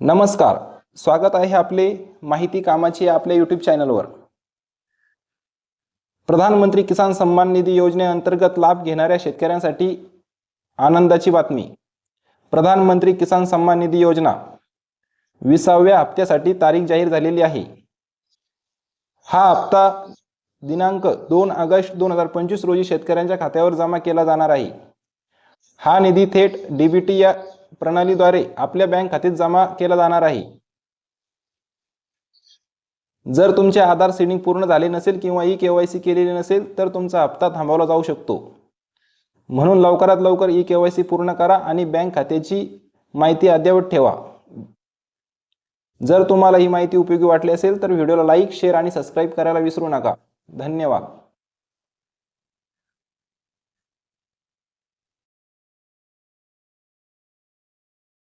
नमस्कार. स्वागत आहे आपले माहिती कामाची आपल्या यूट्यूब चॅनलवर प्रधानमंत्री किसान सन्मान निधी योजनेअंतर्गत लाभ घेणाऱ्या शेतकऱ्यांसाठी आनंदाची बातमी. प्रधानमंत्री किसान सन्मान निधी योजना. विसाव्या हप्त्यासाठी तारीख जाहीर झालेली आहे. हा हप्ता दिनांक दोन ऑगस्ट दोन हजार पंचवीस रोजी शेतकऱ्यांच्या खात्यावर जमा केला जाणार आहे. हा निधी थेट डीबीटी या प्रणालीद्वारे आपल्या बँक खात्यात जमा केला जाणार आहे. जर तुमचे आधार सीडिंग पूर्ण झाले नसेल किंवा ई के वाय सी केलेली नसेल तर तुमचा हप्ता थांबवला जाऊ शकतो. म्हणून लवकरात लवकर ई के वाय सी पूर्ण करा आणि बँक खात्याची माहिती अद्ययावत ठेवा. जर तुम्हाला ही माहिती उपयोगी वाटली असेल तर व्हिडिओला लाईक शेअर आणि सबस्क्राईब करायला विसरू नका. धन्यवाद.